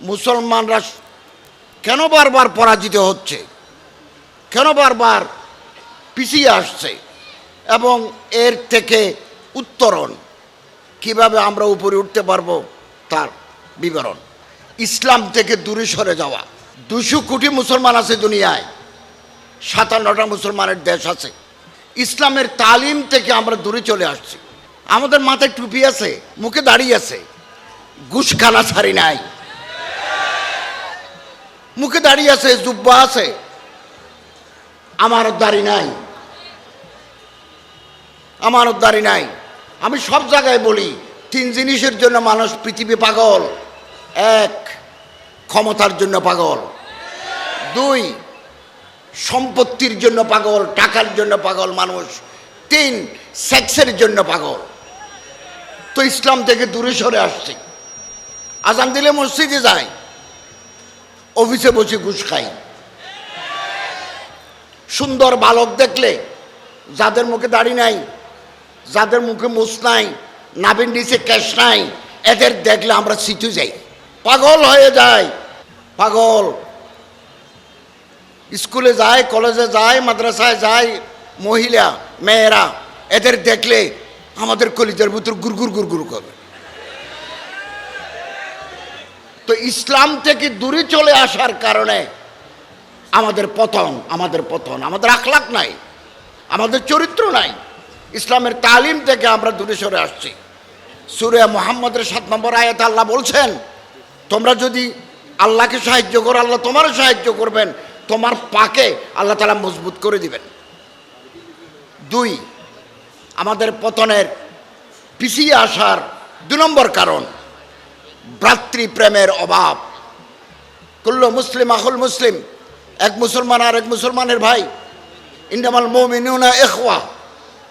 মুসলমানরা কেন বারবার পরাজিত হচ্ছে? কেন বারবার পিছিয়ে আসছে? এবং এর থেকে উত্তরণ কীভাবে আমরা উপরে উঠতে পারব তার বিবরণ। ইসলাম থেকে দূরে সরে যাওয়া। দুশো কোটি মুসলমান আছে দুনিয়ায়। সাতান্নটা মুসলমানের দেশ আছে। ইসলামের তালিম থেকে আমরা দূরে চলে আসছি। আমাদের মাথায় টুপি আছে, মুখে দাঁড়িয়ে আছে। ঘুষখানা ছাড়ি নাই। মুখে দাঁড়িয়ে আছে, জুব্বা আছে। আমার দাড়ি নাই। আমার দাড়ি নাই। আমি সব জায়গায় বলি, তিন জিনিসের জন্য মানুষ পৃথিবী পাগল। এক, ক্ষমতার জন্য পাগল। দুই, সম্পত্তির জন্য পাগল, টাকার জন্য পাগল মানুষ। তিন, সেক্সের জন্য পাগল। তো ইসলাম থেকে দূরে সরে আসছে। আজান দিলে মসজিদে যায় অফিসে বসে ঘুষ খাই। সুন্দর বালক দেখলে যাদের মুখে দাড়ি নাই, যাদের মুখে মুছ নাই নাবিন নিচে ক্যাশ নাই, এদের দেখলে আমরা সিটু যাই। পাগল হয়ে যায় পাগল। স্কুলে যায়, কলেজে যায়, মাদ্রাসায় যায়, মহিলা, মেয়েরা, এদের দেখলে আমাদের কলিজার ভিতর গুরগুর গুরগুর করে। তো ইসলাম থেকে দূরে চলে আসার কারণে আমাদের পতন আমাদের পতন, আমাদের আখলাক নাই, আমাদের চরিত্র নাই। ইসলামের তালিম থেকে আমরা দূরে সরে আসছি। সুরে মোহাম্মদের সাত নম্বর আয়াত আল্লাহ বলছেন, তোমরা যদি আল্লাহকে সাহায্য করো, আল্লাহ তোমারও সাহায্য করবেন। তোমার পাকে আল্লাহ তালা মজবুত করে দিবেন। দুই, আমাদের পতনের পিছিয়ে আসার দু নম্বর কারণ। ভ্রাতৃপ্রেমের অভাব। কুল্ল মুসলিম, আহুল মুসলিম, এক মুসলমান আর এক মুসলমানের ভাই। ইন্ডামাল মৌমিনুনা এখওয়া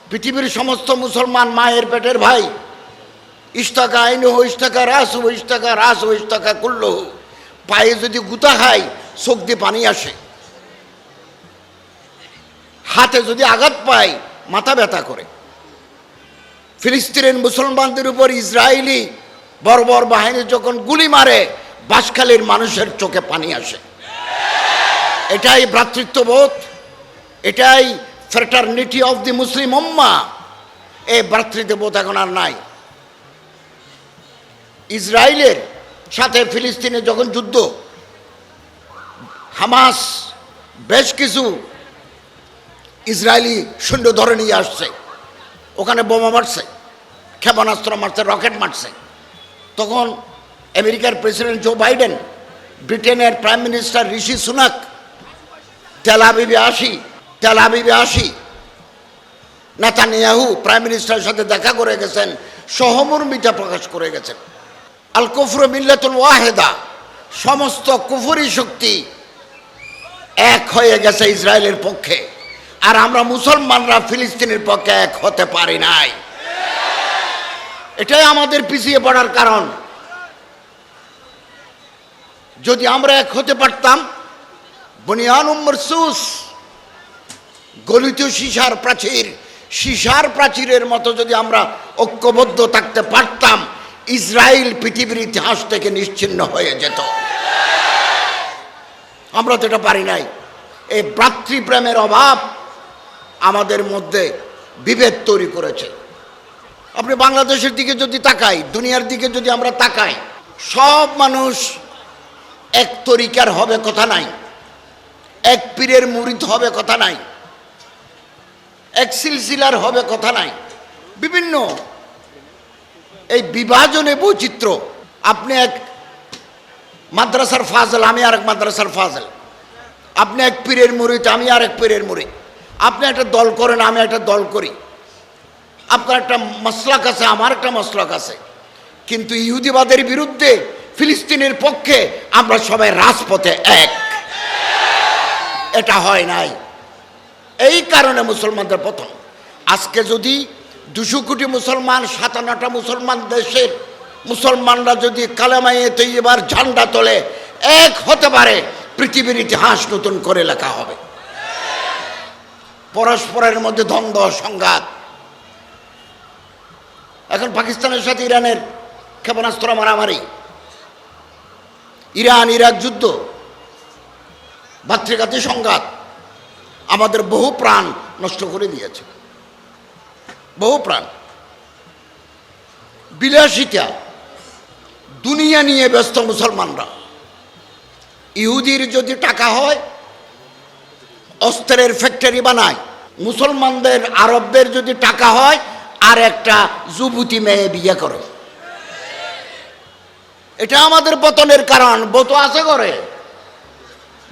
পৃথিবীর সমস্ত মুসলমান মায়ের পেটের ভাই। ইস্তাকা আইন হো ইস্তাকা রাস হো ইস্তাকা রাস হো ইস্তাকা কুল্ল হো পায়ে যদি গুতা খায় চোখ দিয়ে পানি আসে। হাতে যদি আঘাত পায়, মাথা ব্যথা করে। ফিলিস্তিনের মুসলমানদের উপর ইসরায়েলি বর্বর বাহিনী যখন গুলি মারে বাসখালীর মানুষের চোখে পানি আসে। এটাই ভ্রাতৃত্ববোধ, এটাই ফ্রেটার্নিটি অফ দি মুসলিম উম্মা এই ভ্রাতৃত্ববোধ এখন আর নাই। ইসরায়েলের সাথে ফিলিস্তিনের যখন যুদ্ধ, হামাস বেশ কিছু ইসরায়েলি সৈন্য ধরে নিয়ে আসছে। ওখানে বোমা মারছে, ক্ষেপণাস্ত্র মারছে, রকেট মারছে। তখন আমেরিকার প্রেসিডেন্ট জো বাইডেন, ব্রিটেনের প্রাইম মিনিস্টার ঋষি সুনাক, তেল আবিবে আসি, তেল আবিবে আসি। নেতানিয়াহু প্রাইম মিনিস্টারের সাথে দেখা করে গেছেন সহমর্মিতা প্রকাশ করে গেছেন। আল কুফর মিল্লাতুল ওয়াহেদা, সমস্ত কুফরি শক্তি এক হয়ে গেছে ইসরায়েলের পক্ষে। আর আমরা মুসলমানরা ফিলিস্তিনের পক্ষে এক হতে পারি নাই। এটাই আমাদের পিছিয়ে পড়ার কারণ। যদি আমরা এক হতে পারতাম বনিয়ান মরসুস, গলিত সিসার প্রাচীর, সিসার প্রাচীরের মতো যদি আমরা ঐক্যবদ্ধ থাকতে পারতাম ইসরায়েল পৃথিবীর ইতিহাস থেকে নিশ্চিন্ন হয়ে যেত। আমরা তো এটা পারি নাই। এই ভ্রাতৃপ্রেমের অভাব আমাদের মধ্যে বিভেদ তৈরি করেছে। আপনি বাংলাদেশের দিকে যদি তাকাই, দুনিয়ার দিকে যদি আমরা তাকাই, সব মানুষ এক তরিকার হবে কথা নাই। এক পীরের মুরিদ হবে কথা নাই। এক সিলসিলার হবে কথা নাই। বিভিন্ন এই বিভাজনে বৈচিত্র্য। আপনি এক মাদ্রাসার ফাজল, আমি আর এক মাদ্রাসার ফাজল। আপনি এক পীরের মুরিদ আমি আর এক পীরের মুরিদ আপনি একটা দল করেন, আমি একটা দল করি। আপনার একটা মশলাক আছে, আমার একটা মশলাক আছে। কিন্তু ইহুদিবাদের বিরুদ্ধে, ফিলিস্তিনের পক্ষে আমরা সবাই রাজপথে এক। এটা হয় নাই। এই কারণে মুসলমানদের প্রথম আজকে যদি দুশো কোটি মুসলমান, সাতান্নটা মুসলমান দেশের মুসলমানরা যদি কালেমাইয়ে তৈবার ঝান্ডা তোলে, এক হতে পারে পৃথিবীর ইতিহাস নতুন করে লেখা হবে। পরস্পরের মধ্যে দ্বন্দ্ব, সংঘাত এখন পাকিস্তানের সাথে ইরানের ক্ষেপণাস্ত্র মারামারি। ইরান, ইরাক যুদ্ধ ভাতৃঘাতী সংঘাত আমাদের বহু প্রাণ নষ্ট করে দিয়েছে। বহু প্রাণ। বিলাসিতা, দুনিয়া নিয়ে ব্যস্ত মুসলমানরা। ইহুদির যদি টাকা হয়, অস্ত্রের ফ্যাক্টরি বানায়। মুসলমানদের, আরবদের যদি টাকা হয় আর একটা যুবতী মেয়ে বিয়ে করে। এটা আমাদের পতনের কারণ, বত আছে করে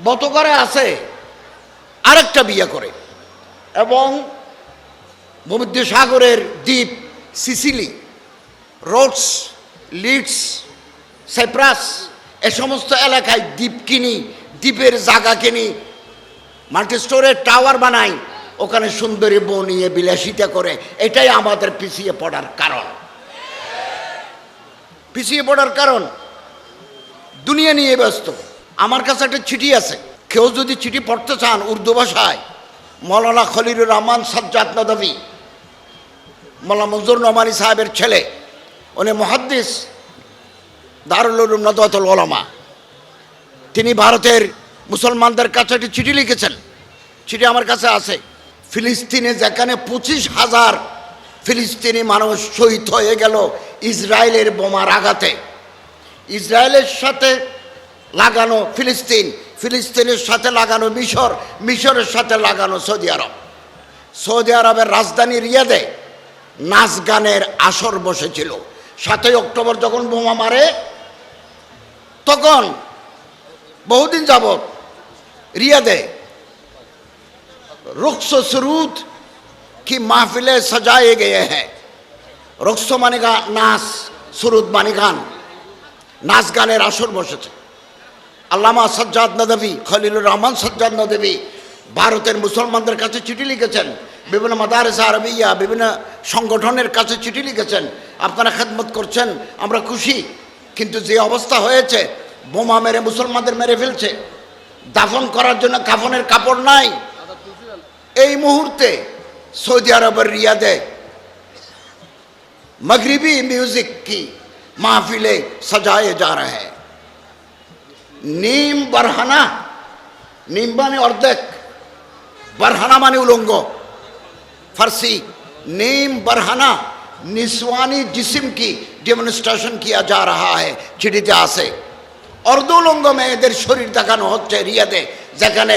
বত করে আছে, আরেকটা বিয়ে করে। এবং ভূমধ্য সাগরের দ্বীপ সিসিলি, রোডস, লিডস, সাইপ্রাস, এ সমস্ত এলাকায় দ্বীপ কিনি, দ্বীপের জায়গা কিনি মাল্টি স্টোরের টাওয়ার বানাই ওখানে সুন্দরী বউ নিয়ে বিলাসিতা করে, এটাই আমাদের পিছিয়ে পড়ার কারণ। পিছিয়ে পড়ার কারণ, দুনিয়া নিয়ে ব্যস্ত। আমার কাছে একটা চিঠি আছে। কেউ যদি চিঠি পড়তে চান উর্দু ভাষায়, মৌলানা খলিলুর রহমান সাজ্জাদ নদভি মৌলানা মঞ্জুর নোমানি সাহেবের ছেলে, উনি মহাদ্দিস দারুল উলুম নদওয়াতুল ওলামা তিনি ভারতের মুসলমানদের কাছে একটি চিঠি লিখেছেন। চিঠি আমার কাছে আছে। ফিলিস্তিনে যেখানে পঁচিশ হাজার ফিলিস্তিনি মানুষ শহীদ হয়ে গেল ইসরায়েলের বোমার আঘাতে। ইসরায়েলের সাথে লাগানো ফিলিস্তিন, ফিলিস্তিনের সাথে লাগানো মিশর, মিশরের সাথে লাগানো সৌদি আরব। সৌদি আরবের রাজধানী রিয়াদে নাচ গানের আসর বসেছিল। সাতই অক্টোবর যখন বোমা মারে, তখন বহুদিন যাবৎ রিয়াদে रुख्स सरूद की महफिलें सजाए गए हैं রক্স মানে গা নাচ সুরুদ মানে গান নাচ গানের আসর বসেছে আল্লামা সজ্জাদ নদবী খলিলুর রহমান সজ্জাদ নদবী ভারতের মুসলমানদের কাছে চিঠি লিখেছেন বিভিন্ন মাদারেসা আরবিয়া বিভিন্ন সংগঠনের কাছে চিঠি লিখেছেন আপনারা খেদমত করছেন আমরা খুশি কিন্তু যে অবস্থা হয়েছে বোমা মেরে মুসলমানদের মেরে ফেলছে দাফন করার জন্য কাফনের কাপড় নাই এই মুহূর্তে সৌদি আরবের রিয়াদে मगरबी म्यूजिक की महफिलें सजाए जा रहे हैं नीम बरहाना नीम माने अर्धक बरहाना माने उलंग फारसी नीम बरहाना निस्वानी जिस्म की डेमोनस्ट्रेशन किया जा रहा है চিঠিতে আছে অর্ধলঙ্গ মেয়েদের শরীর দেখানো হচ্ছে রিয়াদে যেখানে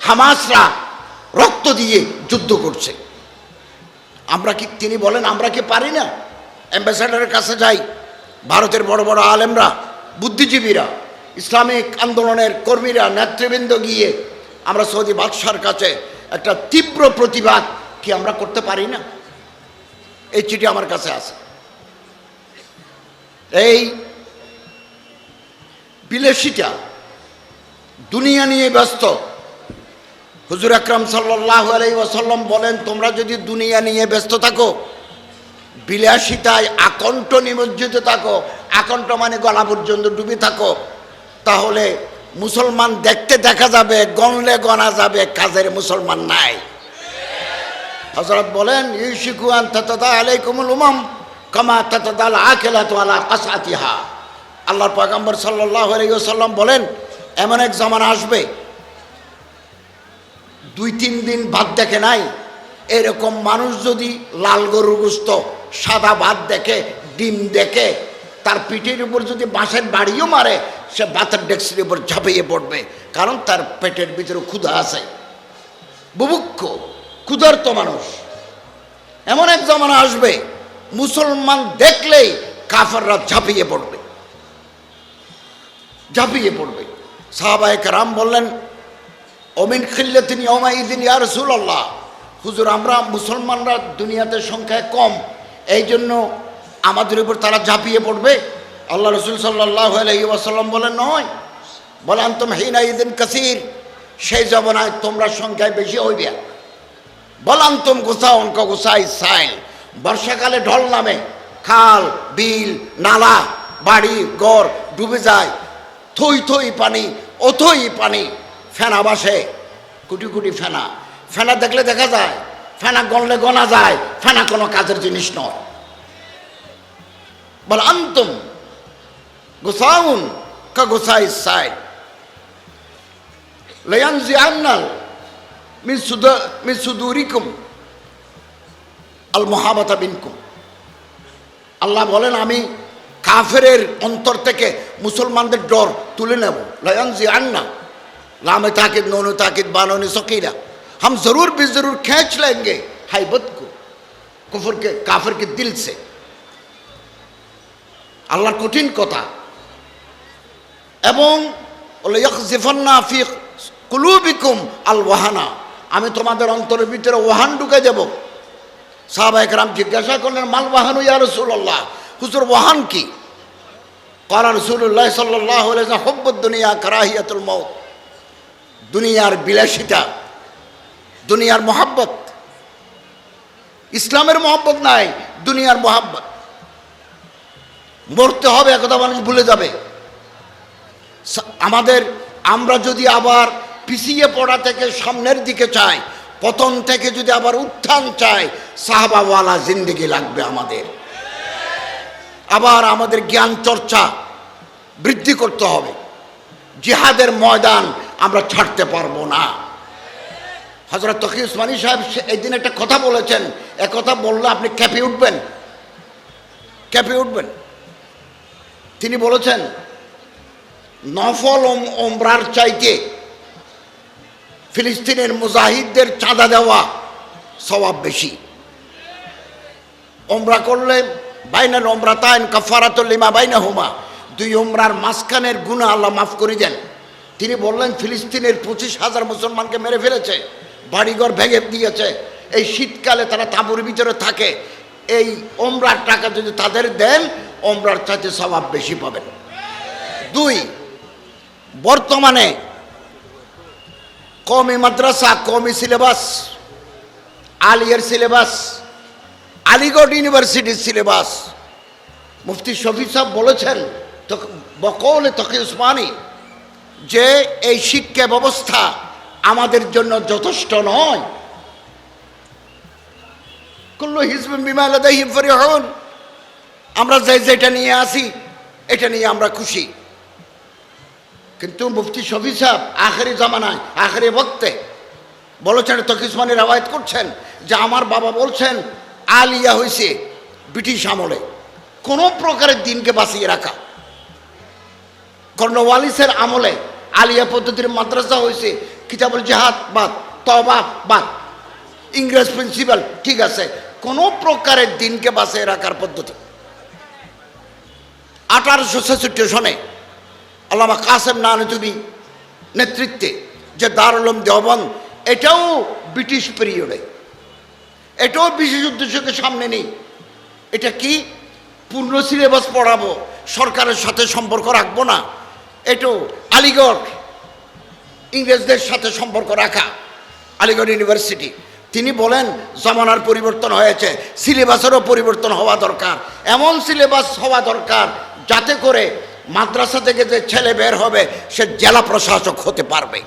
হামাসরা রক্ত দিয়ে যুদ্ধ করছে। আমরা কি তিনি বলেন, আমরা কি পারি না? অ্যাম্বাসাডারের কাছে যাই। ভারতের বড় বড় আলেমরা, বুদ্ধিজীবীরা, ইসলামিক আন্দোলনের কর্মীরা, নেতৃবৃন্দ গিয়ে আমরা সৌদি বাদশার কাছে একটা তীব্র প্রতিবাদ কি আমরা করতে পারি না? এই চিঠি আমার কাছে আছে। এই বিলেসিটা দুনিয়া নিয়ে ব্যস্ত হুজুর আকরাম সাল্লাহ ওয়াসাল্লাম বলেন, তোমরা যদি দুনিয়া নিয়ে ব্যস্ত থাকো, বিলাসিতায় আকণ্ঠ নিমজ্জিত থাকো, আকণ্ঠ মানে গলা পর্যন্ত ডুবে থাকো, তাহলে মুসলমান দেখতে দেখা যাবে, গণলে গনা যাবে, কাজের মুসলমান নাই। হজরত বলেন ইউশিকুয়ান ততদা আলাইকুমুল উমাম কামা ততদাল আখেলাত আলা কাসাতিহা আল্লাহর পয়গম্বর সাল্লাহ আলাইসাল্লাম বলেন, এমন এক জামানা আসবে দুই, তিন দিন ভাত দেখে নাই। এরকম মানুষ যদি লাল গরুর গুস্ত, সাদা ভাত দেখে, ডিম দেখে, তার পিঠের উপর যদি বাঁশের বাড়িও মারে, সে ভাতের ডেক্সির উপর ঝাঁপিয়ে পড়বে। কারণ তার পেটের ভিতরে ক্ষুধা আছে। বুভুক্ষ, ক্ষুধার্ত মানুষ। এমন এক জমানা আসবে, মুসলমান দেখলেই কাফাররা ঝাঁপিয়ে পড়বে। ঝাঁপিয়ে পড়বে। সাহাবাহিক রাম বললেন অমিন খিল্লে তিনি অমাইদিন ইয়া রসুল আল্লাহ হুজুর, আমরা মুসলমানরা দুনিয়াতে সংখ্যায় কম। এই জন্য আমাদের উপর তারা ঝাঁপিয়ে পড়বে। আল্লাহ রসুল সাল্লাহ আলহি ওয়াসাল্লাম বলেন, নয়। বলেন তোম হিনা ইদিন কাসির। সেই জমানায় তোমরা সংখ্যায় বেশি হইবে। বলান তোম গোসা অঙ্ক গোসাই সাইল। বর্ষাকালে ঢল নামে। খাল, বিল, নালা, বাড়ি গড় ডুবে যায়। থই থই পানি, অথই পানি। ফেনা বাসে, কুটি কুটি ফেনা। ফেনা দেখলে দেখা যায়, ফেনা গনলে গনা যায়, ফেনা কোনো কাজের জিনিস নয়। বল, আন্তম গোসাউন কাগোসাই সাইড লয়ানজি আন্নাল মিন সুদা, মিন সুদুরিকুম, আল মহাবাতা বিনকুম। আল্লাহ বলেন, আমি কাফেরের অন্তর থেকে মুসলমানদের ডর তুলে নেব। লয়ানজি আন্না लामे ताकिद नोनो ताकिद बानो ने सकीरा हम जरूर भी जरूर खींच लेंगे हाइबत को कुफर के काफिर के दिल से আল্লাহর কঠিন কথা এবং জিফন্না ফি কুলুবিকুম আল ওয়াহানা আমি তোমাদের অন্তরের ভিতরে ওয়াহান ঢুকে যাব সাহাবাহিক রাম জিজ্ঞাসা করলেন মাল ওয়াহানু ইয়া রসুল্লাহ হুজুর ওয়াহান কি কলা রসুল্লাহ সাল্লাহ হব্বুদ দুনিয়া কারাহিয়াতুল মৌত দুনিয়ার বিলাসিতা, দুনিয়ার মোহাব্বত। ইসলামের মোহাব্বত নাই, দুনিয়ার মোহাব্বত। মরতে হবে একথা মানুষ ভুলে যাবে। আমাদের, আমরা যদি আবার পিছিয়ে পড়া থেকে সামনের দিকে চাই, পতন থেকে যদি আবার উত্থান চাই, সাহাবাওয়ালা জিন্দিগি লাগবে আমাদের। আবার আমাদের জ্ঞান চর্চা বৃদ্ধি করতে হবে। জিহাদের ময়দান আমরা ছাড়তে পারব না। হজরত তকি উসমানী সাহেব সে- এই দিন একটা কথা বলেছেন। এ কথা বললে আপনি ক্যাপে উঠবেন। ক্যাপে উঠবেন। তিনি বলেছেন, নফল ওম- ওমরার চাইতে ফিলিস্তিনের মুজাহিদদের চাঁদা দেওয়া স্বভাব বেশি। ওমরা করলে বাইনাল ওমরা তাইন কাফারাতুল লিমা বাইনা হুমা দুই ওমরার মাঝখানের গুণা আল্লাহ মাফ করে দেন। তিনি বললেন, ফিলিস্তিনের পঁচিশ হাজার মুসলমানকে মেরে ফেলেছে, বাড়িঘর ভেঙে দিয়েছে। এই শীতকালে তারা তাঁবুর ভিতরে থাকে। এই ওমরার টাকা যদি তাদের দেন, ওমরার চাইতে স্বভাব বেশি পাবেন। দুই, বর্তমানে কমি মাদ্রাসা, কমি সিলেবাস, আলিয়ার সিলেবাস, আলিগড় ইউনিভার্সিটির সিলেবাস। মুফতি শফি সাহেব বলেছেন বকৌলে তকি উসমানী যে এই শিক্ষা ব্যবস্থা আমাদের জন্য যথেষ্ট নয়। কুল্লু হিজবিন বিমা লাদাইহিম ফরিহুন। আমরা যে যেটা নিয়ে আসি, এটা নিয়ে আমরা খুশি। কিন্তু মুফতি শফি সাহেব আখেরি জামানায়, আখেরি বক্তে বলেছেন তকিসমানি রাওয়ায়ত করছেন যে আমার বাবা বলছেন, আলিয়া হয়েছে ব্রিটিশ আমলে। কোনো প্রকারের দিনকে বাঁচিয়ে রাখা। কর্ণওয়ালিসের আমলে আলিয়া পদ্ধতির মাদ্রাসা হয়েছে কিতাবুল জাহাদ বাদ তবা বাদ। ইংরেজ প্রিন্সিপাল, ঠিক আছে, কোনো প্রকারের দিনকে বাঁচিয়ে রাখার পদ্ধতি। আঠারোশো ছেষট্টি সনে আল্লামা কাসেম নানতুবি নেতৃত্বে যে দারুলম দেওবন্দ, এটাও ব্রিটিশ পিরিয়ডে এটাও বিশেষ উদ্দেশ্যকে সামনে নেই। এটা কি? পূর্ণ সিলেবাস পড়াবো, সরকারের সাথে সম্পর্ক রাখব না। এটাও আলিগড়, ইংরেজদের সাথে সম্পর্ক রাখা, আলিগড় ইউনিভার্সিটি। তিনি বলেন, জমানার পরিবর্তন হয়েছে, সিলেবাসেরও পরিবর্তন হওয়া দরকার। এমন সিলেবাস হওয়া দরকার যাতে করে মাদ্রাসা থেকে যে ছেলে বের হবে, সে জেলা প্রশাসক হতে পারবে।